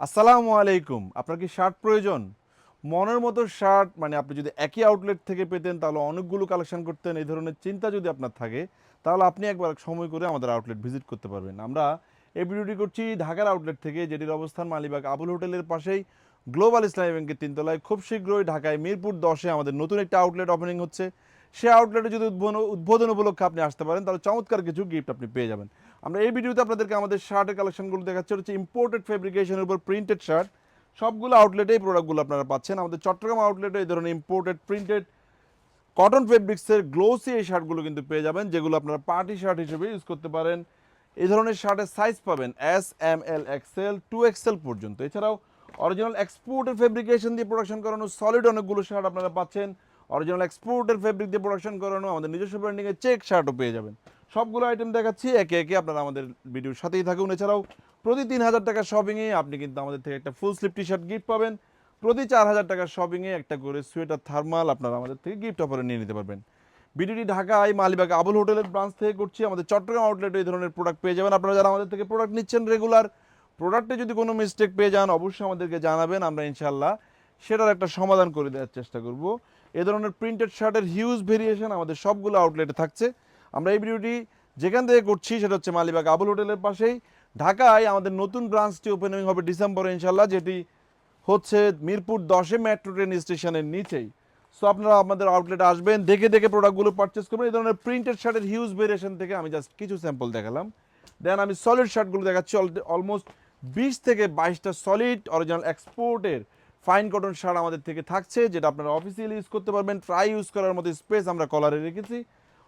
আসসালামু আলাইকুম। আপনার কি শার্ট প্রয়োজন? মনের মতো শার্ট মানে আপনি যদি একই আউটলেট থেকে পেতেন, তাহলে অনেকগুলো কালেকশন করতেন, এই ধরনের চিন্তা যদি আপনার থাকে, তাহলে আপনি একবার সময় করে আমাদের আউটলেট ভিজিট করতে পারবেন। আমরা এই ভিডিওটি করছি ঢাকার আউটলেট থেকে, যেটির অবস্থান মালিবাগ আবুল হোটেলের পাশেই গ্লোবাল ইসলামী ব্যাংকের তিনতলায়। খুব শীঘ্রই ঢাকায় মিরপুর দশে আমাদের নতুন একটা আউটলেট ওপেনিং হচ্ছে। সে আউটলেটে যদি উদ্বোধন উদ্বোধন উপলক্ষে আপনি আসতে পারেন, তাহলে চমৎকার কিছু গিফট আপনি পেয়ে যাবেন। আমরা এই ভিডিওতে আপনাদেরকে আমাদের শার্টের কালেকশনগুলো দেখাচ্ছি। হচ্ছে ইম্পোর্টেড ফেব্রিকেশনের উপর প্রিন্টেড শার্ট সবগুলো আউটলেটেই প্রোডাক্টগুলো আপনারা পাচ্ছেন। আমাদের চট্টগ্রাম আউটলেটে এই ধরনের ইম্পোর্টেড প্রিন্টেড কটন ফেব্রিক্সের গ্লোসি এই শার্টগুলো কিন্তু পেয়ে যাবেন, যেগুলো আপনারা পার্টি শার্ট হিসেবে ইউজ করতে পারেন। এই ধরনের শার্টের সাইজ পাবেন S M L XL two XL পর্যন্ত। এছাড়াও অরিজিনাল এক্সপোর্টের ফেব্রিকেশন দিয়ে প্রোডাকশন করানো সলিড অনেকগুলো শার্ট আপনারা পাচ্ছেন। অরিজিনাল এক্সপোর্টের ফেব্রিক দিয়ে প্রোডাকশন করানো, আমাদের নিজস্ব ব্র্যান্ডিংয়ের চেক শার্টও পেয়ে যাবেন। সবগুলো আইটেম দেখাচ্ছি, একে একে আপনারা আমাদের ভিডিওর সাথেই থাকুন। এছাড়াও প্রতি তিন হাজার টাকার শপিংয়ে আপনি কিন্তু আমাদের থেকে একটা full sleeve T shirt gift পাবেন। প্রতি চার হাজার টাকার শপিংয়ে একটা করে সোয়েটার থার্মাল আপনারা আমাদের থেকে গিফট অফারে নিয়ে নিতে পারবেন। ভিডিওটি ঢাকায় মালিবাগ আবুল হোটেলের ব্রাঞ্চ থেকে করছি। আমাদের চট্টগ্রাম আউটলেটে এই ধরনের প্রোডাক্ট পেয়ে যাবেন। আপনারা যারা আমাদের থেকে প্রোডাক্ট নিচ্ছেন রেগুলার প্রোডাক্টে যদি কোনো মিস্টেক পেয়ে যান, অবশ্যই আমাদেরকে জানাবেন। আমরা ইনশাল্লাহ সেটার একটা সমাধান করে দেওয়ার চেষ্টা করব। এ ধরনের প্রিন্টেড শার্টের হিউজ ভেরিয়েশন আমাদের সবগুলো আউটলেটে থাকছে। আমরা এই ভিডিওটি যেখান থেকে করছি সেটা হচ্ছে মালিবাগ আবুল হোটেলের পাশেই। ঢাকায় আমাদের নতুন ব্রাঞ্চটি ওপেনিং হবে ডিসেম্বরে ইনশাল্লাহ যেটি হচ্ছে মিরপুর দশে মেট্রো ট্রেন স্টেশনের নিচেই। সো আপনারা আমাদের আউটলেটে আসবেন, দেখে দেখে প্রোডাক্টগুলো পারচেস করবেন। এই ধরনের প্রিন্টেড শার্টের হিউজ ভেরিয়েশন থেকে আমি জাস্ট কিছু স্যাম্পল দেখালাম। দেন আমি সলিড শার্টগুলো দেখাচ্ছি অলমোস্ট বিশ থেকে বাইশটা সলিড অরিজিনাল এক্সপোর্টের ফাইন কটন শার্ট আমাদের থেকে থাকছে, যেটা আপনারা অফিসিয়ালি ইউজ করতে পারবেন। ট্রাই ইউজ করার মতো স্পেস আমরা কলারে রেখেছি।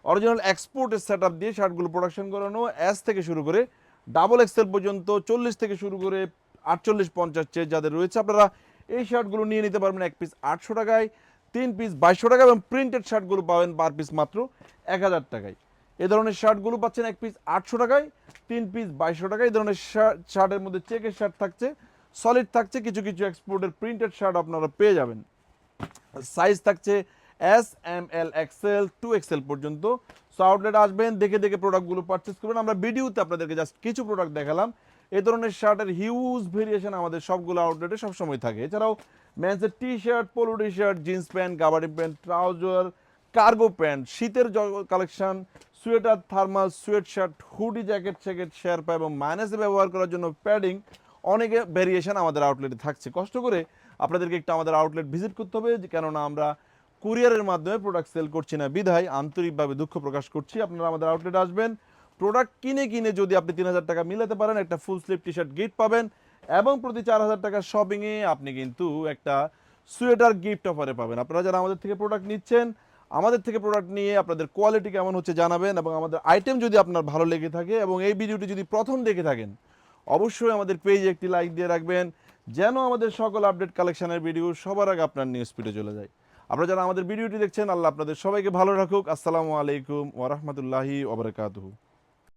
অরিজিনাল এক্সপোর্টের সেট আপ দিয়ে শার্টগুলো প্রোডাকশন করানো এস থেকে শুরু করে ডাবল এক্সেল পর্যন্ত, চল্লিশ থেকে শুরু করে আটচল্লিশ পঞ্চাশ চেয়ে যাদের রয়েছে আপনারা এই শার্টগুলো নিয়ে নিতে পারবেন এক পিস আটশো টাকায়, তিন পিস বাইশশো টাকা এবং প্রিন্টেড শার্টগুলো পাবেন পার পিস মাত্র এক হাজার টাকায়। এ ধরনের শার্টগুলো পাচ্ছেন এক পিস আটশো টাকায়, তিন পিস বাইশশো টাকায়। এই ধরনের শার্ট শার্টের মধ্যে চেকের শার্ট থাকছে। সলিড থাকছে, কিছু কিছু এক্সপোর্টের প্রিন্টেড শার্ট আপনারা পেয়ে যাবেন। সাইজ থাকছে S M L XL two XL পর্যন্ত। সো আউটলেট আসবেন, দেখে দেখে প্রোডাক্টগুলো পারচেস করবেন। আমরা ভিডিওতে আপনাদেরকে জাস্ট কিছু প্রোডাক্ট দেখালাম। এ ধরনের শার্টের হিউজ ভেরিয়েশন আমাদের সবগুলো আউটলেটে সবসময় থাকে। এছাড়াও ম্যান্সের T shirt polo T shirt jeans pant gabardine pant trouser cargo pant শীতের collection sweater thermal sweat shirt hoodie jacket jacket sherpa এবং মাইনাসে ব্যবহার করার জন্য প্যাডিং অনেকে ভেরিয়েশন আমাদের আউটলেটে থাকছে। কষ্ট করে আপনাদেরকে একটু আমাদের আউটলেট ভিজিট করতে হবে কেননা আমরা কুরিয়ারের মাধ্যমে প্রোডাক্ট সেল করছি না। বিধায় আন্তরিকভাবে দুঃখ প্রকাশ করছি। আপনারা আমাদের আউটলেট আসবেন। প্রোডাক্ট কিনে কিনে যদি আপনি তিন হাজার টাকা মিলাতে পারেন, একটা full sleeve T shirt gift পাবেন এবং প্রতি চার হাজার টাকার শপিংয়ে আপনি কিন্তু একটা সোয়েটার গিফট অফারে পাবেন। আপনারা যারা আমাদের থেকে প্রোডাক্ট নিচ্ছেন, আমাদের থেকে প্রোডাক্ট নিয়ে আপনাদের কোয়ালিটি কেমন হচ্ছে জানাবেন এবং আমাদের আইটেম যদি আপনার ভালো লেগে থাকে এবং এই ভিডিওটি যদি প্রথম দেখে থাকেন অবশ্যই আমাদের পেজে একটি লাইক দিয়ে রাখবেন, যেন আমাদের সকল আপডেট কালেকশনের ভিডিও সবার আগে আপনার নিউজ স্পিডে চলে যায়। আপনারা যারা আমাদের ভিডিওটি দেখছেন, আল্লাহ আপনাদের সবাইকে ভালো রাখুক। আসসালামু আলাইকুম ওরহমতুল্লাহি ওবরাকাতুহু